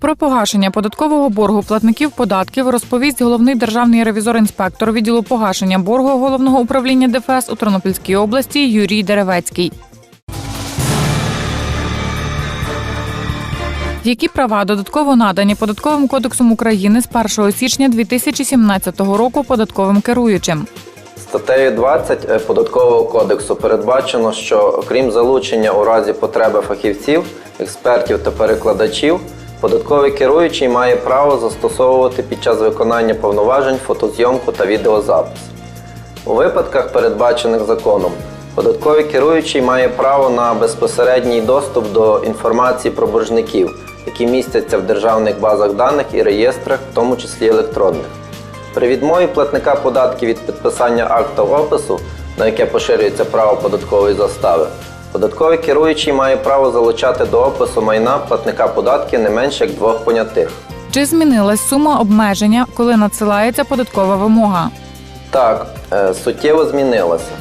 Про погашення податкового боргу платників податків розповість головний державний ревізор-інспектор відділу погашення боргу головного управління ДФС у Тернопільській області Юрій Деревецький. Які права додатково надані податковим кодексом України з 1 січня 2017 року податковим керуючим? Статтею 20 е, Податкового кодексу передбачено, що окрім залучення у разі потреби фахівців, експертів та перекладачів, податковий керуючий має право застосовувати під час виконання повноважень фотозйомку та відеозапис. У випадках, передбачених законом, податковий керуючий має право на безпосередній доступ до інформації про боржників, які містяться в державних базах даних і реєстрах, в тому числі електронних. При відмові платника податків від підписання акта опису, на яке поширюється право податкової застави, податковий керуючий має право залучати до опису майна платника податків не менше як двох понятих. Чи змінилась сума обмеження, коли надсилається податкова вимога? Так, е, суттєво змінилося.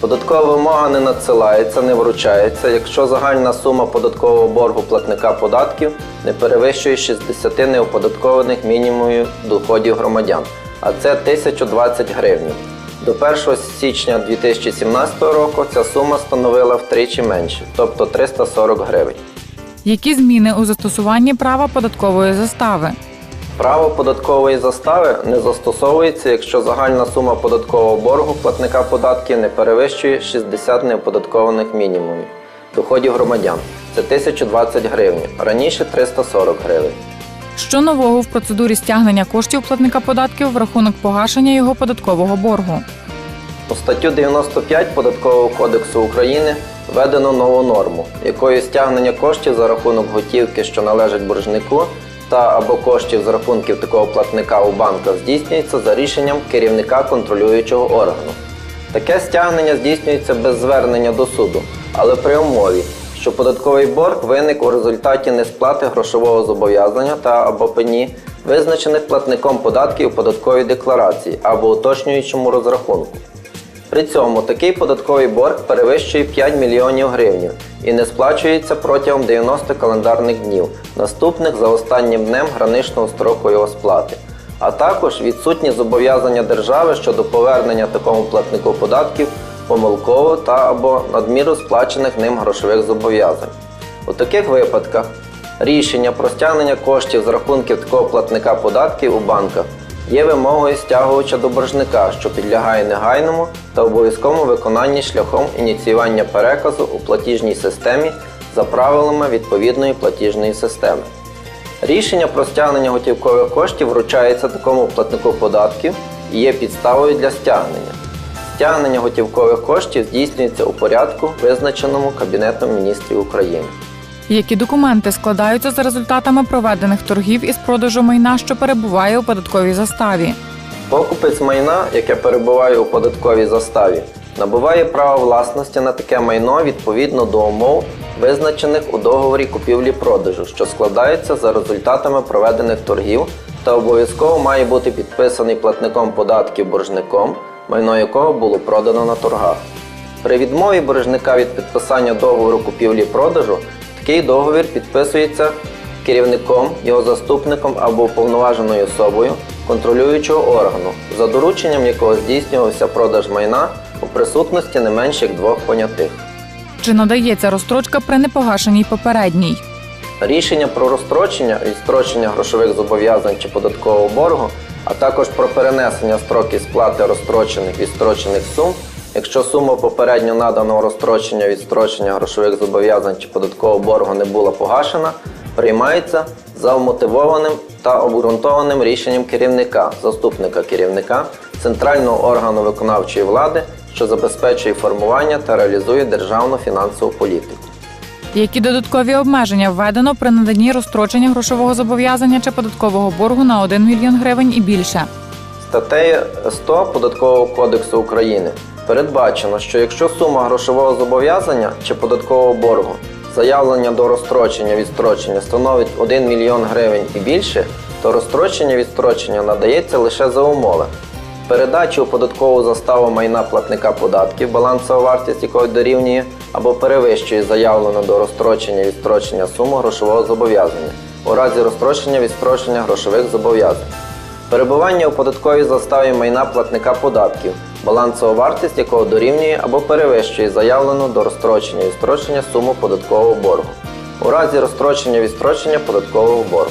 Податкова вимога не надсилається, не вручається, якщо загальна сума податкового боргу платника податків не перевищує 60 неоподаткованих мінімумів доходів громадян, а це 1020 гривень. До 1 січня 2017 року ця сума становила втричі менше, тобто 340 гривень. Які зміни у застосуванні права податкової застави? Право податкової застави не застосовується, якщо загальна сума податкового боргу платника податків не перевищує 60 неоподаткованих мінімумів доходів громадян. Це 1020 гривень, раніше 340 гривень. Що нового в процедурі стягнення коштів платника податків в рахунок погашення його податкового боргу? У статтю 95 Податкового кодексу України введено нову норму, якою стягнення коштів за рахунок готівки, що належить боржнику, та або коштів з рахунків такого платника у банках здійснюється за рішенням керівника контролюючого органу. Таке стягнення здійснюється без звернення до суду, але при умові, що податковий борг виник у результаті несплати грошового зобов'язання та або пені, визначених платником податків у податковій декларації або уточнюючому розрахунку. При цьому такий податковий борг перевищує 5 мільйонів гривень і не сплачується протягом 90 календарних днів, наступних за останнім днем граничного строку його сплати, а також відсутні зобов'язання держави щодо повернення такому платнику податків помилково та або надміру сплачених ним грошових зобов'язань. У таких випадках рішення про стягнення коштів з рахунків такого платника податків у банках є вимогою стягувача до боржника, що підлягає негайному та обов'язковому виконанні шляхом ініціювання переказу у платіжній системі за правилами відповідної платіжної системи. Рішення про стягнення готівкових коштів вручається такому платнику податків і є підставою для стягнення. Стягнення готівкових коштів здійснюється у порядку, визначеному Кабінетом міністрів України. Які документи складаються за результатами проведених торгів із продажу майна, що перебуває у податковій заставі? Покупець майна, яке перебуває у податковій заставі, набуває право власності на таке майно відповідно до умов, визначених у договорі купівлі-продажу, що складається за результатами проведених торгів та обов'язково має бути підписаний платником податків боржником, майно якого було продано на торгах. При відмові боржника від підписання договору купівлі-продажу такий договір підписується керівником, його заступником або уповноваженою особою контролюючого органу, за дорученням якого здійснювався продаж майна у присутності не менше як двох понятих. Чи надається розстрочка при непогашеній попередній? Рішення про розстрочення, відстрочення грошових зобов'язань чи податкового боргу, а також про перенесення строків сплати розстрочених відстрочених сум, якщо сума попередньо наданого розстрочення відстрочення грошових зобов'язань чи податкового боргу не була погашена, приймається за вмотивованим та обґрунтованим рішенням керівника, заступника керівника, центрального органу виконавчої влади, що забезпечує формування та реалізує державну фінансову політику. Які додаткові обмеження введено при наданні розстрочення грошового зобов'язання чи податкового боргу на 1 мільйон гривень і більше? Статтею 100 Податкового кодексу України передбачено, що якщо сума грошового зобов'язання чи податкового боргу заявлення до розстрочення відстрочення становить 1 мільйон гривень і більше, то розстрочення відстрочення надається лише за умови. Передачі у податкову заставу майна платника податків, балансова вартість якої дорівнює або перевищує заявлену до розстрочення відстрочення суму грошового зобов'язання, у разі розстрочення від спрощення грошових зобов'язань. Перебування у податковій заставі майна платника податків, балансова вартість якого дорівнює або перевищує заявлену до розстрочення і строчення суму податкового боргу. У разі розстрочення відстрочення податкового боргу.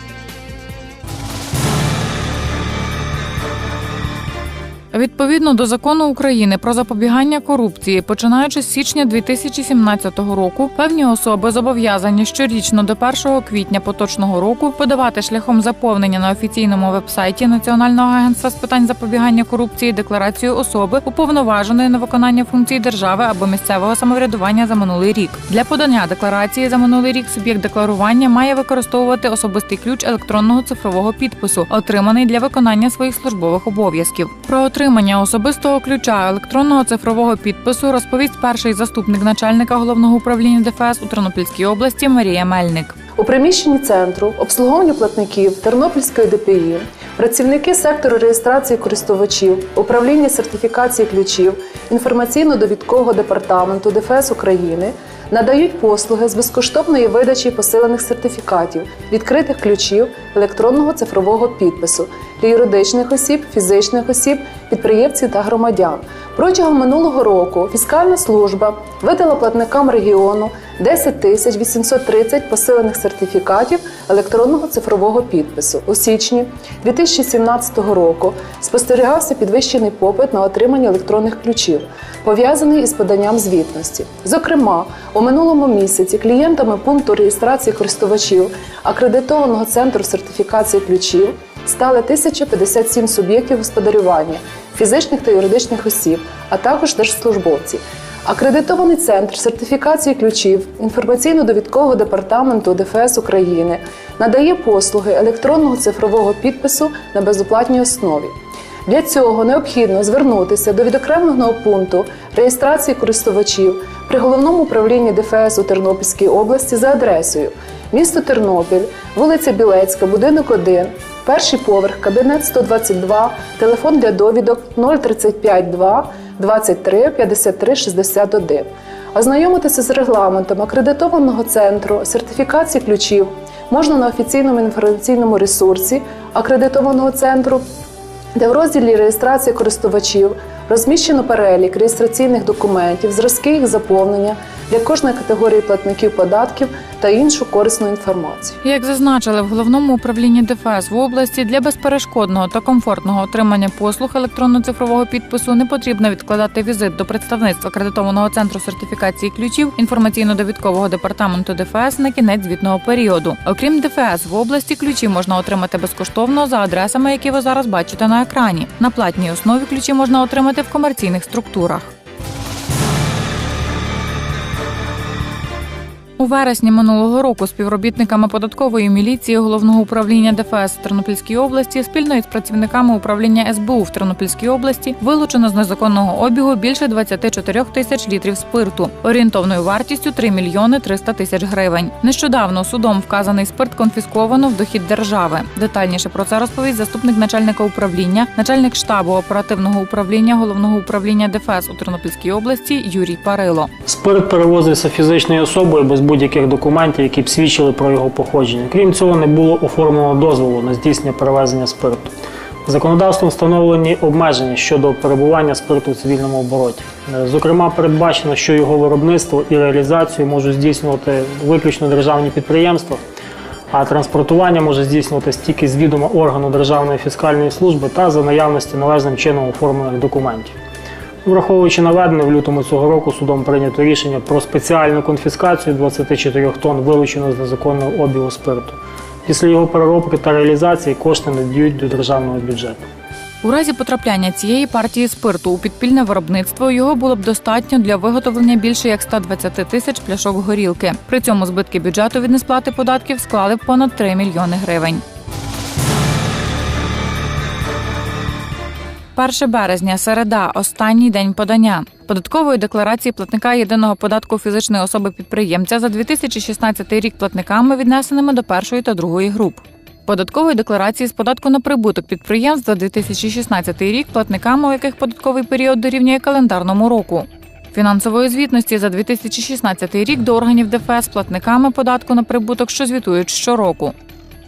Відповідно до закону України про запобігання корупції, починаючи з січня 2017 року, певні особи зобов'язані щорічно до 1 квітня поточного року подавати шляхом заповнення на офіційному вебсайті Національного агентства з питань запобігання корупції декларацію особи, уповноваженої на виконання функцій держави або місцевого самоврядування за минулий рік. Для подання декларації за минулий рік суб'єкт декларування має використовувати особистий ключ електронного цифрового підпису, отриманий для виконання своїх службових обов'язків. Про отримання особистого ключа електронного цифрового підпису розповість перший заступник начальника головного управління ДФС у Тернопільській області Марія Мельник. У приміщенні центру обслуговування платників Тернопільської ДПІ працівники сектору реєстрації користувачів, управління сертифікації ключів, інформаційно-довідкового департаменту ДФС України надають послуги з безкоштовної видачі посилених сертифікатів, відкритих ключів електронного цифрового підпису для юридичних осіб, фізичних осіб, підприємців та громадян. Протягом минулого року фіскальна служба видала платникам регіону 10 тисяч 830 посилених сертифікатів електронного цифрового підпису. У січні 2017 року спостерігався підвищений попит на отримання електронних ключів, пов'язаний із поданням звітності. Зокрема, у минулому місяці клієнтами пункту реєстрації користувачів акредитованого центру сертифікації ключів стали 1057 суб'єктів господарювання, фізичних та юридичних осіб, а також держслужбовці. Акредитований центр сертифікації ключів інформаційно-довідкового департаменту ДФС України надає послуги електронного цифрового підпису на безоплатній основі. Для цього необхідно звернутися до відокремленого пункту реєстрації користувачів при головному управлінні ДФС у Тернопільській області за адресою місто Тернопіль, вулиця Білецька, будинок 1, перший поверх, кабінет 122, телефон для довідок 035 2 23 53 61. Ознайомитися з регламентом акредитованого центру сертифікації ключів можна на офіційному інформаційному ресурсі акредитованого центру де в розділі реєстрації користувачів розміщено перелік реєстраційних документів, зразки їх заповнення для кожної категорії платників податків та іншу корисну інформацію. Як зазначили в головному управлінні ДФС в області для безперешкодного та комфортного отримання послуг електронно-цифрового підпису не потрібно відкладати візит до представництва акредитованого центру сертифікації ключів інформаційно-довідкового департаменту ДФС на кінець звітного періоду. Окрім ДФС, в області ключі можна отримати безкоштовно за адресами, які ви зараз бачите на екрані. На платній основі ключі можна отримати в комерційних структурах. У вересні минулого року співробітниками податкової міліції головного управління ДФС в Тернопільській області спільно із працівниками управління СБУ в Тернопільській області вилучено з незаконного обігу більше 24 тисяч літрів спирту, орієнтовною вартістю 3 мільйони 300 тисяч гривень. Нещодавно судом вказаний спирт конфісковано в дохід держави. Детальніше про це розповість заступник начальника управління, начальник штабу оперативного управління головного управління ДФС у Тернопільській області Юрій Парило. Спирт перевозився фізичною особою без будь-яких документів, які б свідчили про його походження. Крім цього, не було оформлено дозволу на здійснення перевезення спирту. Законодавством встановлені обмеження щодо перебування спирту в цивільному обороті. Е, Зокрема, передбачено, що його виробництво і реалізацію можуть здійснювати виключно державні підприємства, а транспортування може здійснюватися тільки з відома органу Державної фіскальної служби та за наявності належним чином оформлених документів. Враховуючи наведене, в лютому цього року судом прийнято рішення про спеціальну конфіскацію 24 тонн вилученого з незаконного обігу спирту. Після його переробки та реалізації кошти надіють до державного бюджету. У разі потрапляння цієї партії спирту у підпільне виробництво його було б достатньо для виготовлення більше як 120 тисяч пляшок горілки. При цьому збитки бюджету від несплати податків склали понад 3 мільйони гривень. 1 березня, середа, останній день подання податкової декларації платника єдиного податку фізичної особи підприємця за 2016 рік платниками, віднесеними до першої та другої груп. Податкової декларації з податку на прибуток підприємств за 2016 рік, платниками, у яких податковий період дорівнює календарному року. Фінансової звітності за 2016 рік до органів ДФС платниками податку на прибуток, що звітують щороку.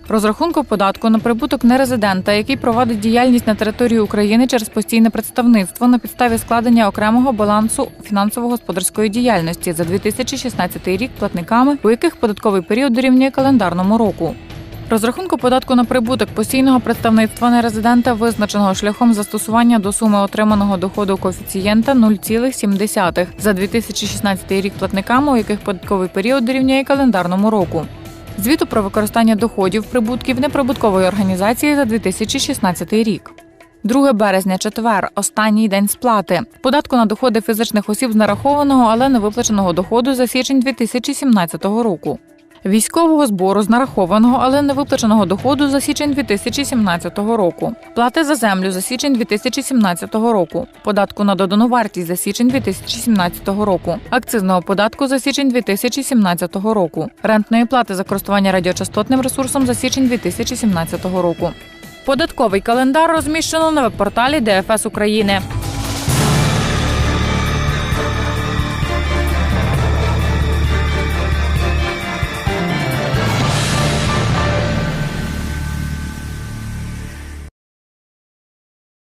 Розрахунку податку на прибуток нерезидента, який проводить діяльність на території України через постійне представництво на підставі складення окремого балансу фінансово-господарської діяльності за 2016 рік платниками, у яких податковий період дорівнює календарному року. Розрахунку податку на прибуток постійного представництва нерезидента визначеного шляхом застосування до суми отриманого доходу коефіцієнта 0,7 за 2016 рік платниками, у яких податковий період дорівнює календарному року. Звіту про використання доходів прибутків неприбуткової організації за 2016 рік. 2 березня, четвер, останній день сплати. Податку на доходи фізичних осіб з нарахованого, але не виплаченого доходу за січень 2017 року. Військового збору з нарахованого, але не виплаченого доходу за січень 2017 року. Плати за землю за січень 2017 року. Податку на додану вартість за січень 2017 року. Акцизного податку за січень 2017 року. Рентної плати за користування радіочастотним ресурсом за січень 2017 року. Податковий календар розміщено на веб-порталі ДФС України.